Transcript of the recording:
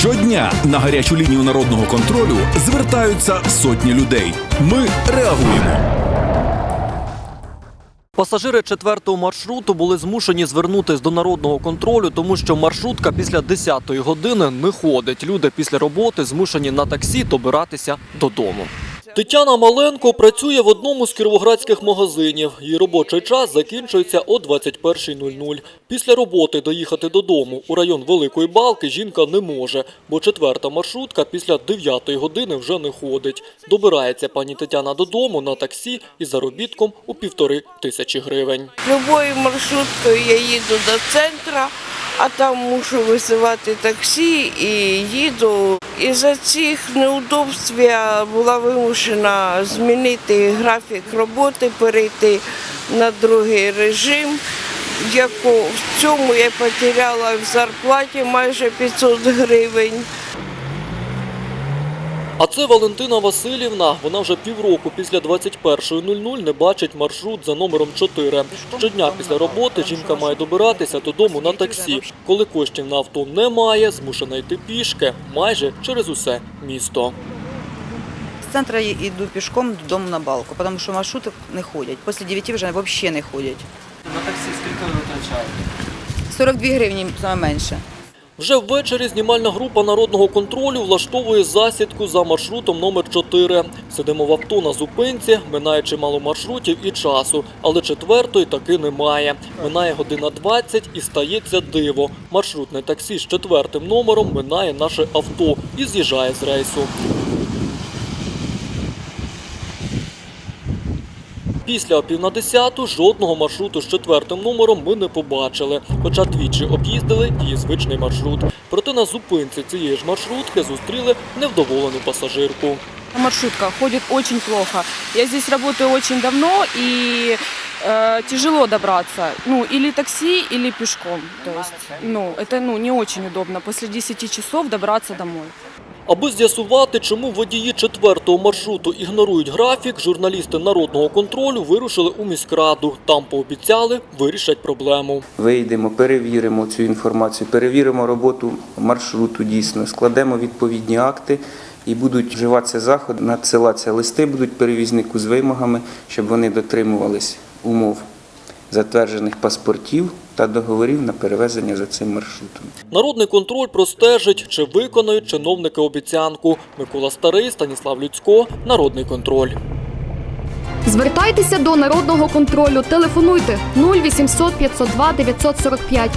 Щодня на гарячу лінію народного контролю звертаються сотні людей. Ми реагуємо. Пасажири четвертого маршруту були змушені звернутись до народного контролю, тому що маршрутка після 10-ї години не ходить. Люди після роботи змушені на таксі добиратися додому. Тетяна Маленко працює в одному з кіровоградських магазинів. Її робочий час закінчується о 21.00. Після роботи доїхати додому у район Великої Балки жінка не може, бо четверта маршрутка після 9-ї години вже не ходить. Добирається пані Тетяна додому на таксі із заробітком у півтори тисячі гривень. Любою маршруткою я їду до центру, а там мушу визивати таксі і їду. І за цих неудобств я була вимушена змінити графік роботи, перейти на другий режим. Яку в цьому я потеряла в зарплаті майже 500 гривень. А це Валентина Васильівна. Вона вже півроку після 21.00 не бачить маршрут за номером 4. Щодня після роботи жінка має добиратися додому на таксі. Коли коштів на авто немає, змушена йти пішки майже через усе місто. З центру я йду пішком додому на балку, тому що маршрути не ходять. Після 9 вже взагалі не ходять. На таксі скільки ви витрачаєте? 42 гривні саме менше. Вже ввечері знімальна група народного контролю влаштовує засідку за маршрутом номер 4. Сидимо в авто на зупинці, минає чимало маршрутів і часу, але четвертої таки немає. Минає година 20 і стається диво. Маршрутне таксі з четвертим номером минає наше авто і з'їжджає з рейсу. Після о десяту жодного маршруту з четвертим номером ми не побачили, хоча двічі об'їздили її звичний маршрут. Проте на зупинці цієї ж маршрутки зустріли невдоволену пасажирку. Маршрутка ходит очень плохо. Я здесь работаю очень давно и э, тяжело добраться. Ну, или такси, или пешком. То ну, это ну, не очень удобно после 10 часов добраться домой. Аби з'ясувати, чому водії четвертого маршруту ігнорують графік, журналісти народного контролю вирушили у міськраду. Там пообіцяли вирішать проблему. Вийдемо, перевіримо цю інформацію, перевіримо роботу маршруту дійсно, складемо відповідні акти і будуть вживатися заходи, надсилатися листи будуть перевізнику з вимогами, щоб вони дотримувались умов затверджених паспортів та договорів на перевезення за цим маршрутом. Народний контроль простежить, чи виконають чиновники обіцянку. Микола Старий, Станіслав Люцько, Народний контроль. Звертайтеся до народного контролю. Телефонуйте 0800 502 945